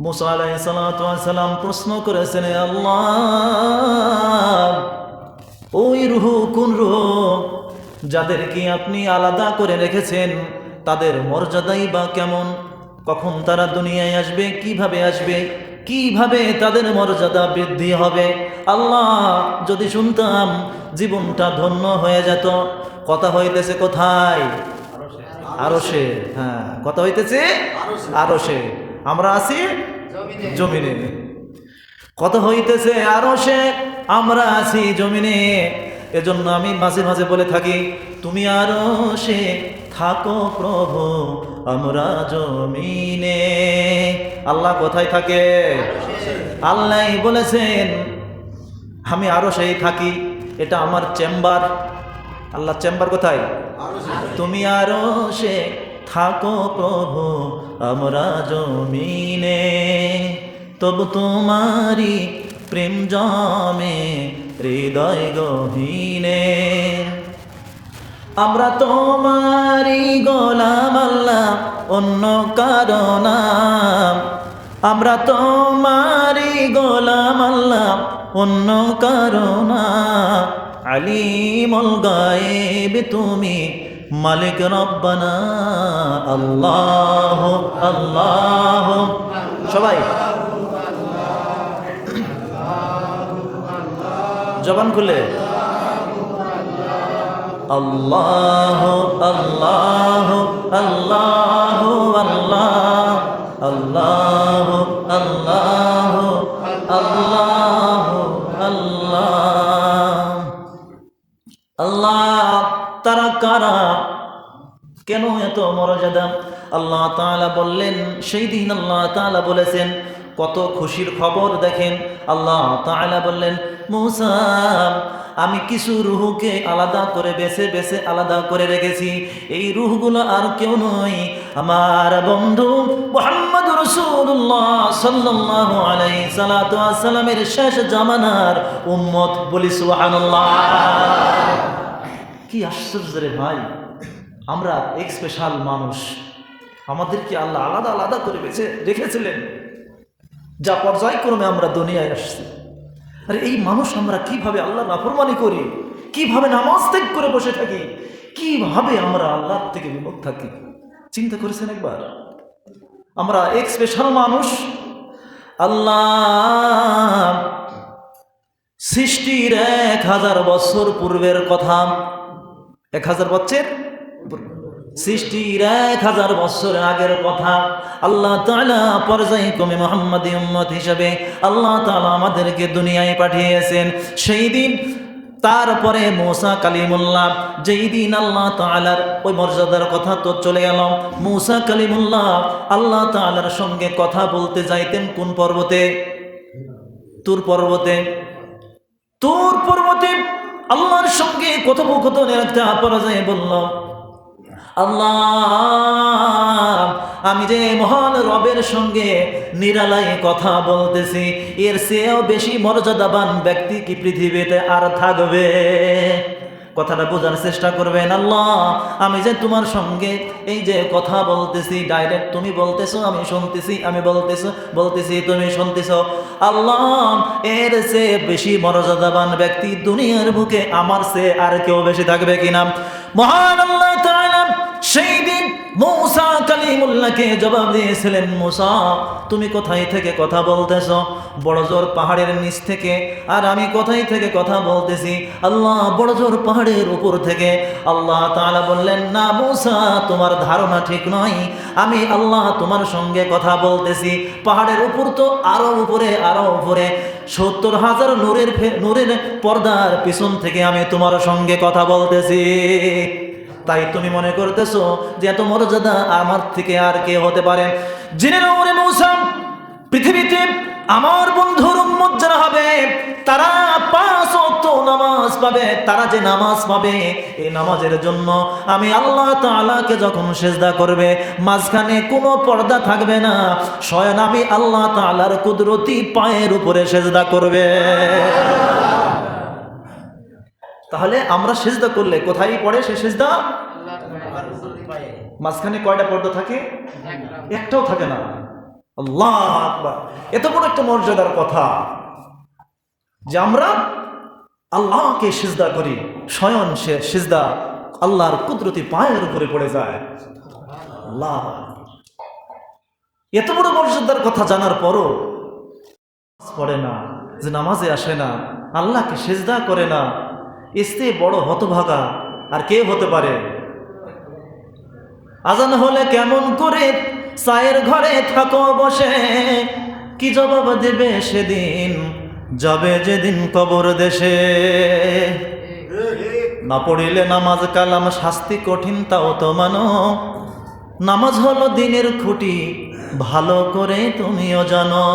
মুসা আলাইসালাম প্রশ্ন করেছেন, "এ আল্লাহ, ওই রুহু কোন রুহ যাদেরকে আপনি আলাদা করে রেখেছেন? তাদের মর্যাদাই বা কেমন? কখন তারা দুনিয়ায় আসবে? কীভাবে আসবে? কীভাবে তাদের মর্যাদা বৃদ্ধি হবে? আল্লাহ যদি শুনতাম, জীবনটা ধন্য হয়ে যেত। কথা হইতেছে কোথায়? আরও সে হ্যাঁ কথা হইতেছে আরও সে আমরা আছি জমিনে। কত হইতেছে আরও সে? আমরা আছি জমিনে। এজন্য আমি মাঝে মাঝে বলে থাকি তুমি আরও সে থাকো প্রভু আমরা জমিনে। আল্লাহ কোথায় থাকে? আল্লাহ বলেছেন আমি আরও সেই থাকি এটা আমার চেম্বার। আল্লাহ চেম্বার কোথায়? তুমি আরও সে থাকো প্রভু, আমরা জমিনে। তবু তোমারি প্রেম জমে, হৃদয় গহীনে। আমরা তোমারি গোলাম আল্লাহ, অন্য কারণ আমরা তোমারি গোলাম আল্লাহ, অন্য কারণ আলিমুল গায়েব তুমি মালিক রব্বানা আল্লাহ আল্লাহ সবাই। জবান খুলে। আল্লাহ আল্লাহ আল্লাহ আল্লাহ আল্লাহ আল্লাহ আল্লাহ। মর্যাদা। আল্লাহ তাআলা বললেন, সেই দিন আল্লাহ তাআলা বলেছেন, কত খুশির খবর দেখেন। আল্লাহ তাআলা বললেন, মুসা, আমি কিছু রুহকে আলাদা করে বেছে বেছে আলাদা করে রেখেছি। এই রুহগুলো আর কেউ নয়, আমার বন্ধু মোহাম্মদ রসুল্লাহ সাল্লাল্লাহু আলাইহি সালাতু সালামের শেষ জামানার উম্মত বলি সুবহানাল্লাহ। কি আশ্চর্য রে ভাই। আমরা এক স্পেশাল মানুষ। আমাদেরকে আল্লাহ আলাদা আলাদা করে বেছে রেখেছিলেন। যা পর্যায়ক্রমে আমরা দুনিয়ায় আসছি। আরে এই মানুষ আমরা কীভাবে আল্লাহ নাফরমানি করি? কীভাবে নামাজ ত্যাগ করে বসে থাকি? কীভাবে আমরা আল্লাহর থেকে বিমুখ থাকি? চিন্তা করেছেন একবার? আমরা এক স্পেশাল মানুষ। আল্লাহ সৃষ্টির এক হাজার বছর পূর্বের কথা। এক হাজার বছর? সৃষ্টির এক হাজার বছরের আগের কথা আল্লাহ তালা পর্যায়ক্রমে মোহাম্মদ উম্মত হিসাবে আল্লাহ তালা আমাদেরকে দুনিয়ায় পাঠিয়েছেন। সেই দিন তারপরে মৌসা কালিমুল্লাহ, যেই দিন আল্লাহ তালার ওই মর্যাদার কথা তো চলে গেল, মৌসা কালিমুল্লাহ আল্লাহ তালার সঙ্গে কথা বলতে যাইতেন কোন পর্বতে? তুর পর্বতে। তোর পর্বতে আল্লাহর সঙ্গে কথোপকথনের একটা পরাজয় বলল আল্লাহ, আমি যে মহান রবের সঙ্গে নিরালায় কথা বলতেছি, এর চেয়েও বেশি মর্যাদাবান ব্যক্তি কি পৃথিবীতে আর থাকবে? কথাটা বোঝার চেষ্টা করবেন, আল্লাহ, আমি যে তোমার সঙ্গে এই যে কথা বলতেছি ডাইরেক্ট তুমি বলতেছো, আমি শুনতেছি, আমি বলতেছো, বলতেছি, তুমি শুনতেছো, আল্লাহ, এর সে বেশি মর্যাদাবান ব্যক্তি দুনিয়ার বুকে আমার সে আর কেউ বেশি থাকবে কিনা? মহান আল্লাহ সেই দিন মৌসা কালিমুল্লাহকে জবাব দিয়েছিলেন, মুসা, তুমি কোথায় থেকে কথা বলতেছ? বড় জোর পাহাড়ের নিচ থেকে। আর আমি কোথায় থেকে কথা বলতেছি? আল্লাহ বড় জোর পাহাড়ের উপর থেকে। আল্লাহ তাআলা বললেন, না মুসা, তোমার ধারণা ঠিক নয়। আমি আল্লাহ তোমার সঙ্গে কথা বলতেছি। পাহাড়ের উপর তো আরও উপরে আরও উপরে। সত্তর হাজার নূরের নূরের পর্দার পিছন থেকে আমি তোমার সঙ্গে কথা বলতেছি। তাই তুমি মনে করতেছো যে এত মর্যাদা আমার থেকে আর কে হতে পারে? জেনে নাও মৌসাম পৃথিবীতে আমার বন্ধুর উম্মত যারা হবে, তারা পাঁচ ওয়াক্ত নামাজ পাবে, তারা যে নামাজ পাবে এই নামাজের জন্য আমি আল্লাহ তাআলাকে যখন সেজদা করবে, মাঝখানে কোনো পর্দা থাকবে না, স্বয়ং আমি আল্লাহ তাআলার কুদরতি পায়ের উপরে সেজদা করবে। তাহলে আমরা সেজদা করলে কোথায় পড়ে সে সেজদা? মাঝখানে কয়টা পর্দা থাকে? একটাও থাকে না। আল্লাহ এত বড় একটা মর্যাদার কথা যে আমরা আল্লাহকে সিজদা করি, স্বয়ং সে সিজদা আল্লাহর কুদরতি পায়ের উপরে পড়ে যায়। আল্লাহ এত বড় মর্যাদার কথা জানার পরও পড়ে না, যে নামাজে আসে না, আল্লাহকে সেজদা করে না এসতে বড় হতভাগা, আর কে হতে পারে। আজান হলে কেমন করে চায়ের ঘরে থাকো বসে, কি জবাব দেবে সেদিন? যাবে যেদিন কবর দেশে। না পড়িলে নামাজ, কালাম, শাস্তি কঠিন, তাও তো মানো। নামাজ হলো দিনের খুঁটি, ভালো করে তুমিও জানো।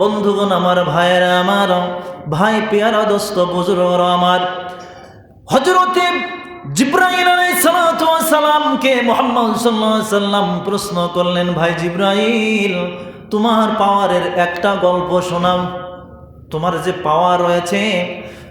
বন্ধুগণ, আমার ভাইয়েরা, আমার ভাই পেয়ারা দোস্ত বুজুর্গ আমার হজরতে জিব্রাইল সালামকে মোহাম্মদ সাল্লাম প্রশ্ন করলেন, ভাই জিব্রাইল, তোমার পাওয়ারের একটা গল্প শোনাও। তোমার যে পাওয়ার রয়েছে,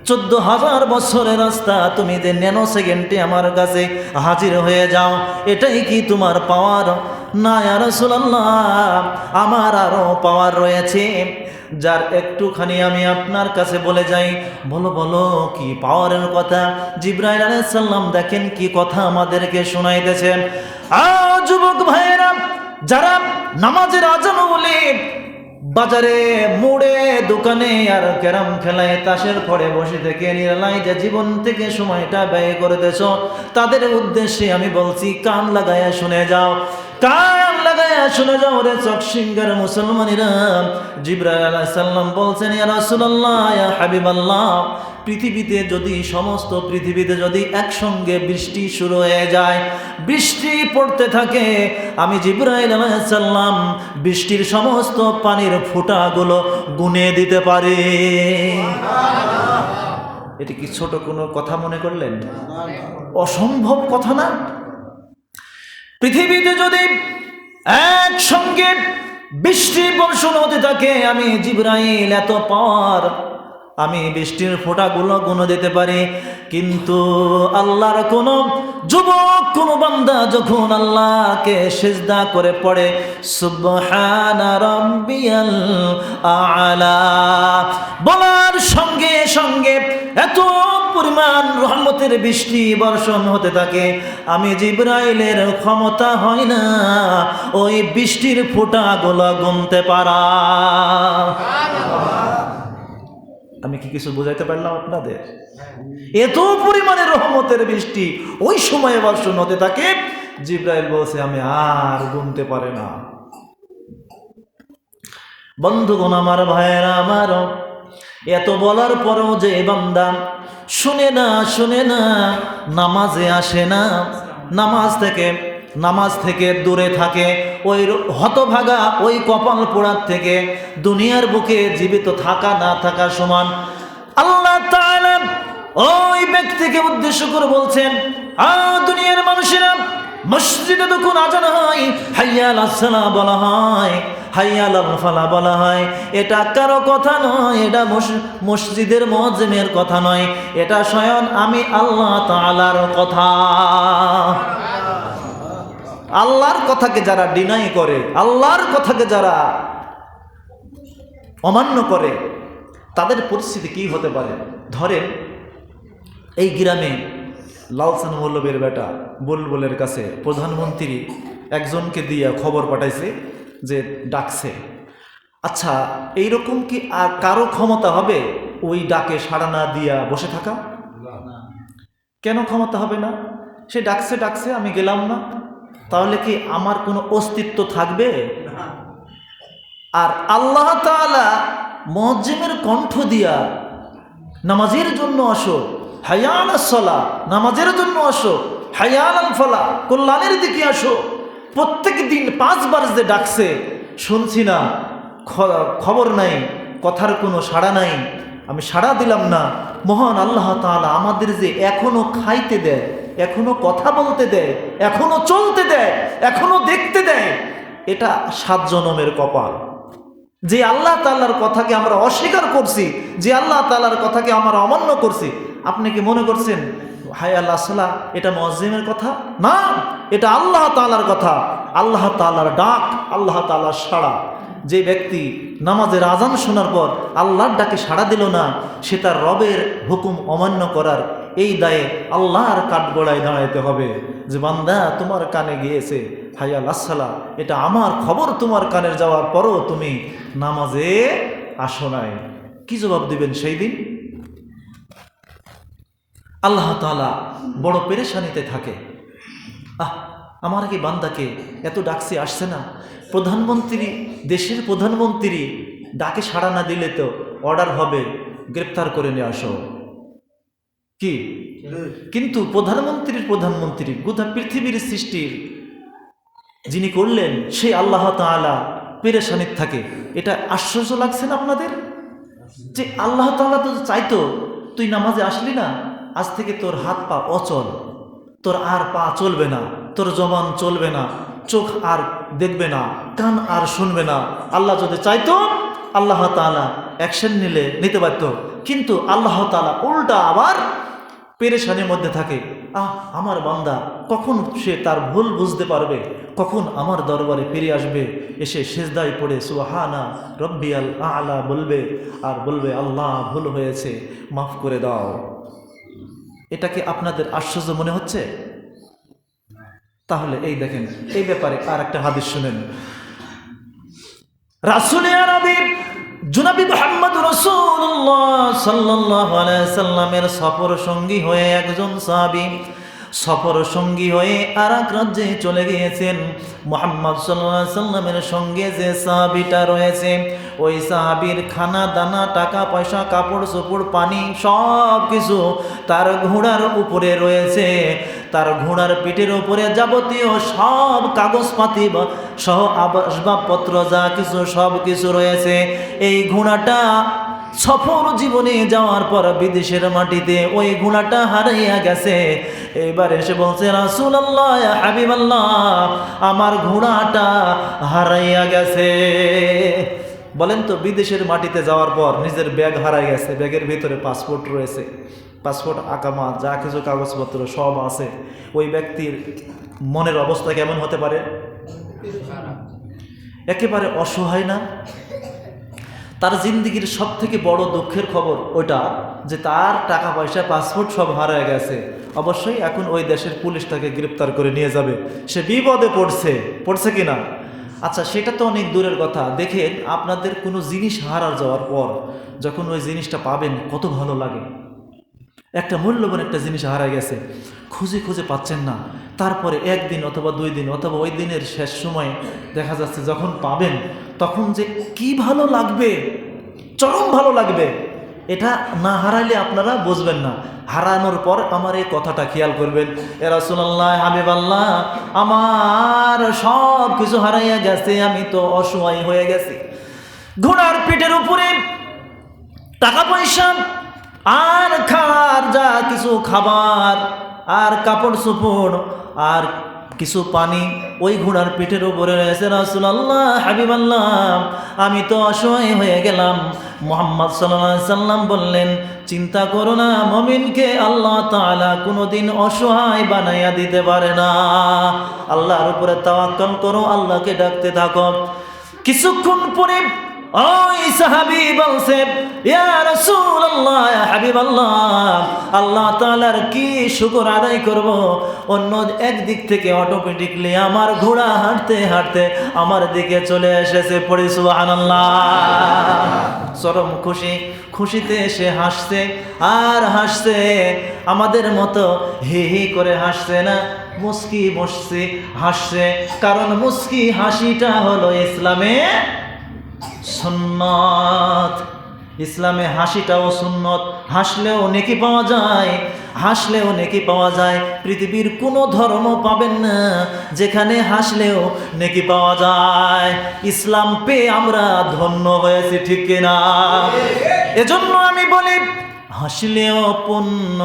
চোদ্দ হাজার বছরের রাস্তা, তুমি যে ন্যানো সেকেন্ডে আমার কাছে হাজির হয়ে যাও, এটাই কি তোমার পাওয়ার? না আর আমার আরও পাওয়ার রয়েছে। যার একটুখানি আমি আপনার কাছে বলে যাই, বলো বলো, কি পাওয়ারের কথা? জিব্রাইল আলাইসাল্লাম দেখেন কি কথা আমাদেরকে শোনাইতেছেন। আ, যুবক ভাইয়েরা, যারা নামাজের আজান বলে বাজারে, মোড়ে, দোকানে আর ক্যারাম খেলায় তাসের পরে বসে থেকে নিরালাই যে জীবন থেকে সময়টা ব্যয় করে দেছ তাদের উদ্দেশ্যে আমি বলছি, কান লাগায় শুনে যাও। কান লাগায়া শুনে যাও রে চক সিঙ্গার মুসলমানিরা। জিব্রাইল আলাইহিস সালাম বলছেন ইয়া রাসূলুল্লাহ ইয়া হাবিবাল্লাহ পৃথিবীতে যদি সমস্ত পৃথিবীতে যদি একসঙ্গে বৃষ্টি শুরু হয়ে যায় বৃষ্টি পড়তে থাকে আমি জিব্রাইল আলাইসাল্লাম বৃষ্টির সমস্ত পানির ফোঁটাগুলো গুনে দিতে পারি। এটি কি ছোট কোনো কথা মনে করলেন? অসম্ভব কথা না? পৃথিবীতে যদি একসঙ্গে বৃষ্টি বর্ষণ হতে থাকে। আমি জিব্রাইল এত পাওয়ার আমি বৃষ্টির ফোঁটাগুলো গুণ দিতে পারি। কিন্তু আল্লাহর কোন যুবক, কোন বান্দা যখন আল্লাহকে সেজদা করে পড়ে আলা। বলার সঙ্গে সঙ্গে এত পরিমাণ রহমতের বৃষ্টি বর্ষণ হতে থাকে। আমি জিব্রাইলের ক্ষমতা হয় না, ওই বৃষ্টির ফোঁটাগুলো গুনতে পারা। আমি কি কিছু বোঝাইতে পারলাম আপনাদের? এত পরিমাণে রহমতের বৃষ্টি ওই সময়ে বর্ষণ হতে থাকে। জিব্রাইল বলছে, আমি আর গুনতে পারে না। বন্ধুগণ, আমার ভাইয়েরা আমার এত বলার পরও যে বান্দা শুনে না শুনে না, নামাজে আসে না, নামাজ থেকে নামাজ থেকে দূরে থাকে, ওই হতভাগা ওই কপাল পোড়ার থেকে দুনিয়ার বুকে জীবিত থাকা না থাকা সমান। আল্লাহ ওই ব্যক্তিকে উদ্দেশ্য করে বলছেন দুনিয়ার মানুষেরা, মসজিদে যখন আজান হয়, হাইয়াল আসসালা বলা হয়, হাইয়াল ফালা বলা হয়। এটা কারও কথা নয়, এটা মসজিদের মজমের কথা নয়, এটা স্বয়ং আমি আল্লাহ তাআলার কথা। আল্লাহর কথাকে যারা ডিনাই করে আল্লাহর কথাকে যারা অমান্য করে তাদের পরিস্থিতি কি হতে পারে? ধরেন এই গ্রামে লালসান মল্লবের বেটা বুলবুলের কাছে প্রধানমন্ত্রী একজনকে দিয়ে খবর পাঠাইছে যে ডাকছে। আচ্ছা এই রকম কি আর কারও ক্ষমতা হবে ওই ডাকে সাড়া না দিয়া বসে থাকা? কেন ক্ষমতা হবে না? সে ডাকছে ডাকছে আমি গেলাম না। তাহলে কি আমার কোনো অস্তিত্ব থাকবে? আর আল্লাহ তাআলা মজ্জিমের কণ্ঠ দিয়া নামাজের জন্য আসো, হায়ান সলা নামাজের জন্য আসো আল ফলা কল্যাণের দিকে আসো। প্রত্যেক দিন পাঁচবার যে ডাকছে, শুনছি না খবর নাই, কথার কোনো সাড়া নাই, আমি সাড়া দিলাম না। মহান আল্লাহ তাআলা আমাদের যে এখনও খাইতে দেয় এখনও কথা বলতে দেয়, এখনও চলতে দেয়, এখনও দেখতে দেয়। এটা সাত জনমের কপাল। যে আল্লাহ তাল্লার কথাকে আমরা অস্বীকার করছি, যে আল্লাহ তাল্লার কথাকে আমরা অমান্য করছি, আপনি কি মনে করছেন হাই আল্লাহ সাল্লাহ এটা মজিমের কথা? না, এটা আল্লাহ তালার কথা। আল্লাহ তালার ডাক, আল্লাহ তালার সাড়া। যে ব্যক্তি নামাজের আজান শোনার পর আল্লাহর ডাকে সাড়া দিল না, সে তার রবের হুকুম অমান্য করার এই দায়ে আল্লাহর কাঠগড়ায় দাঁড়াইতে হবে। যে বান্দা তোমার কানে গিয়েছে হাইয়াল আসসালা এটা আমার খবর তোমার কানের যাওয়ার পরও তুমি নামাজে আসো নাই। কি জবাব দিবেন সেই দিন? আল্লাহ তাআলা বড় পেরেশানিতে থাকে। আহ, আমার কি বান্দাকে এত ডাকছে আসছে না? প্রধানমন্ত্রী, দেশের প্রধানমন্ত্রী, ডাকে সাড়া না দিলে তো অর্ডার হবে, গ্রেপ্তার করে নিয়ে আসো। কি? কিন্তু প্রধানমন্ত্রীর প্রধানমন্ত্রী গোটা পৃথিবীর সৃষ্টির যিনি করলেন, সেই আল্লাহ তাআলা পেরেশানির থাকে। এটা আশ্চর্য লাগছে না আপনাদের? যে আল্লাহ তাআলা তো চাইতো, তুই নামাজে আসলি না, আজ থেকে তোর হাত পা অচল। তোর আর পা চলবে না, তোর জবান চলবে না, চোখ আর দেখবে না, কান আর শুনবে না। আল্লাহ যদি চাইতো, আল্লাহ তাআলা অ্যাকশন নিলে, নিতে পারত। কিন্তু আল্লাহ তাআলা উল্টা আবার পেরেশানির মধ্যে থাকে। আহ, আমার বান্দা, কখন সে তার ভুল বুঝতে পারবে? কখন আমার দরবারে ফিরে আসবে? এসে সেজদায় পড়ে সুহানা রব্বিয়াল আলা বলবে, আর বলবে, আল্লাহ, ভুল হয়েছে, মাফ করে দাও। এটাকে আপনাদের আশ্চর্য মনে হচ্ছে? তাহলে এই দেখেন, এই ব্যাপারে আর একটা হাদিস শুনেন। রাসুল আরবি জুনাবি মোহাম্মদ রসুল্লাহ সাল্লাহ সাল্লামের সফর সঙ্গী হয়ে একজন সাহাবি সফর সঙ্গী হয়ে আর এক রাজ্যে চলে গিয়েছেন। মোহাম্মদ সাল্লাহ সাল্লামের সঙ্গে যে সাহাবিটা রয়েছে, ওই সাহাবির খানা, দানা, টাকা, পয়সা, কাপড়, চোপড়, পানি সব কিছু তার ঘোড়ার উপরে রয়েছে। তার ঘোড়ার পিঠের উপরে যাবতীয় সব কাগজপাতি সহ আসবাবপত্র যা কিছু সব কিছু রয়েছে, এই ঘোড়াটা সফর জীবনে যাওয়ার পর বিদেশের মাটিতে ওই ঘোড়াটা হারাইয়া গেছে। এবার এসে বলছে রাসুল আল্লাহ হাবিব আমার ঘোড়াটা হারাইয়া গেছে। বলেন তো, বিদেশের মাটিতে যাওয়ার পর নিজের ব্যাগ হারাই গেছে, ব্যাগের ভিতরে পাসপোর্ট রয়েছে, পাসপোর্ট আকামা যা কিছু কাগজপত্র সব আছে, ওই ব্যক্তির মনের অবস্থা কেমন হতে পারে? একেবারে অসহায় না? তার জিন্দগির সব থেকে বড় দুঃখের খবর ওটা যে তার টাকা পয়সা, পাসপোর্ট সব হারায় গেছে। অবশ্যই এখন ওই দেশের পুলিশ তাকে গ্রেপ্তার করে নিয়ে যাবে। সে বিপদে পড়ছে পড়ছে কি না আচ্ছা সেটা তো অনেক দূরের কথা। দেখেন, আপনাদের কোনো জিনিস হারা যাওয়ার পর যখন ওই জিনিসটা পাবেন, কত ভালো লাগে। একটা মূল্যবান একটা জিনিস হারা গেছে। খুঁজে খুঁজে পাচ্ছেন না। তারপরে একদিন অথবা দুই দিন অথবা ওই দিনের শেষ সময়ে দেখা যাচ্ছে যখন পাবেন, তখন যে কি ভালো লাগবে, চরম ভালো লাগবে। এটা না হারাইলে আপনারা বুঝবেন না। হারানোর পর আমার এই কথাটা খেয়াল করবেন। এ রাসূলুল্লাহ হাবিব আল্লাহ আমার সব কিছু হারাইয়া গেছে, আমি তো অসহায় হয়ে গেছি। ঘোড়ার পিঠের উপরে টাকা পয়সা, আর খাওয়ার যা কিছু খাবার, আর কাপড় চোপড় আর কিছু পানি ওই ঘোড়ার পিঠের উপরে রয়েছে, রাসুলাল্লাহ হাবিব আল্লাহ আমি তো অসহায় হয়ে গেলাম। মোহাম্মদ সাল্লাহ সাল্লাম বললেন, চিন্তা করো না, মমিনকে আল্লাহ তাআলা কোনোদিন অসহায় বানাইয়া দিতে পারে না। আল্লাহর উপরে তাওয়াক্কাল করো, আল্লাহকে ডাকতে থাকো। কিছুক্ষণ পরে একদিক থেকে অটোমেটিকলি আমার ঘোড়া হাঁটতে হাঁটতে আমার দিকে চলে এসেছে চরম খুশি, খুশিতে সে হাসছে, আর হাসছে, আমাদের মতো হি হি করে হাসছে না, মুস্কি বসছে, হাসছে। কারণ মুস্কি হাসিটা হলো ইসলামে সুন্নত। ইসলামে হাসিটাও সুন্নত। হাসলেও নেকি পাওয়া যায়, হাসলেও নেকি পাওয়া যায়। পৃথিবীর কোনো ধর্ম পাবেন না, যেখানে হাসলেও নেকি পাওয়া যায়। ইসলাম পেয়ে আমরা ধন্য হয়েছি, ঠিক কিনা? এজন্য আমি বলি, হাসলেও পুণ্য,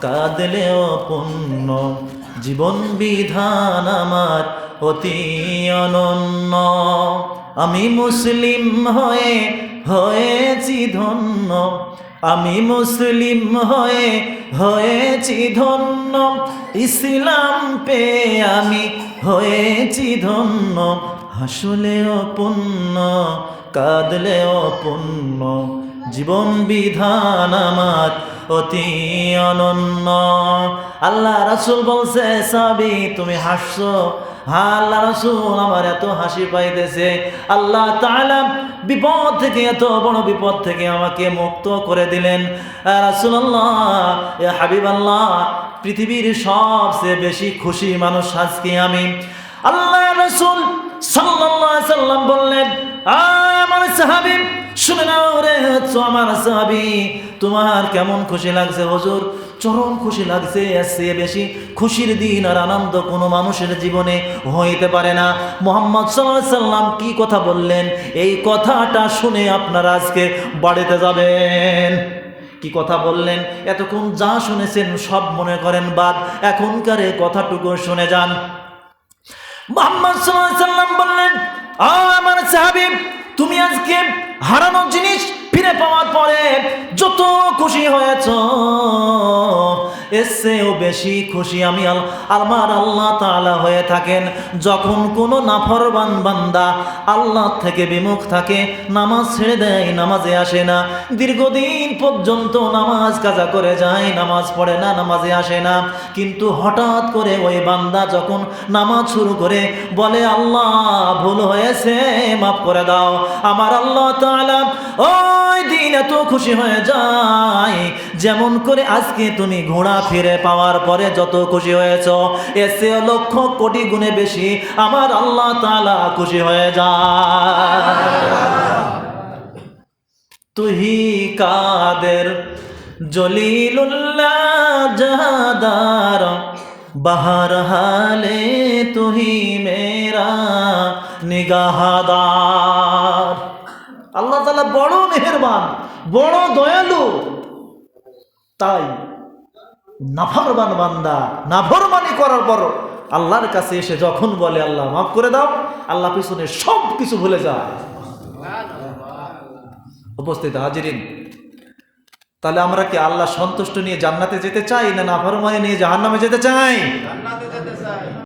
কাঁদলেও পুণ্য। জীবন বিধান আমার অতি অনন্য। আমি মুসলিম হয়ে, হয়েছি ধন্য। আমি মুসলিম হয়ে, হয়েছি ধন্য। ইসলাম পেয়ে আমি হয়েছি ধন্য। হাসলেও পুণ্য, কাঁদলেও পুণ্য। জীবন বিধান আমার অতি অনন্য। আল্লাহ রাসুল বলছে, সাবি, তুমি হাসছো আল্লাহ রাসুল আমার এত হাসি পাইতেছে। আল্লাহ তাআলা বিপদ থেকে, এত বড় বিপদ থেকে আমাকে মুক্ত করে দিলেন। রাসুল্লাহ হাবিব আল্লাহ পৃথিবীর সবচেয়ে বেশি খুশি মানুষ আজকে আমি। আল্লাহ রসুল সাল্লাল্লাহু সাল্লাম বললেন "আয় আমার সাহাবী, শুনে নাও রে আমার সাহাবী, তোমার কেমন খুশি লাগছে হুজুর? চরম খুশি লাগছে এর চেয়ে বেশি। খুশির দিন আর আনন্দ কোনো মানুষের জীবনে হইতে পারে না। মোহাম্মদ সাল্লাম কি কথা বললেন? এই কথাটা শুনে আপনারা আজকে বাড়িতে যাবেন। কি কথা বললেন? এতক্ষণ যা শুনেছেন সব মনে করেন বাদ। এখনকার কথাটুকু শুনে যান। মোহাম্মদ সাল্লাম বললেন "আ, আমার সাহাবী তুমি আজকে হারানো জিনিস ফিরে পাওয়ার পরে যত খুশি হয়েছ এর চেয়েও বেশি খুশি আমি আমার আল্লাহ তাআলা হয়ে থাকেন। যখন কোনো নাফরবান বান্দা আল্লাহ থেকে বিমুখ থাকে, নামাজ ছেড়ে দেয়, নামাজে আসে না। দীর্ঘদিন পর্যন্ত নামাজ কাজা করে যায়, নামাজ পড়ে না, নামাজে আসে না। কিন্তু হঠাৎ করে ওই বান্দা যখন নামাজ শুরু করে, বলে, আল্লাহ, ভুল হয়েছে, মাফ করে দাও। আমার আল্লাহ তাআলা, ওই দিন এত খুশি হয়ে যায় যেমন করে আজকে তুমি ঘোড়া ফিরে পাওয়ার পরে যত খুশি হয়েছ এসে লক্ষ কোটি গুণে বেশি আমার আল্লাহ তালা খুশি হয়ে যায়। তুহি কাদের জলিলুল্লাহ জাহাদার বাহার হালে তুহি মেরা নিগাহাদার। আল্লাহ তালা বড় মেহেরবান, বড় দয়ালু। তাই নাফরমান বান্দা, নাফরমানি করার পর আল্লাহর কাছে এসে যখন বলে, আল্লাহ মাফ করে দাও, আল্লাহ পিছনে সব কিছু ভুলে যায়। উপস্থিত হাজিরিন, তাহলে আমরা কি আল্লাহ সন্তুষ্ট নিয়ে জান্নাতে যেতে চাই না নাফরমানি নিয়ে জাহান্নামে যেতে চাই?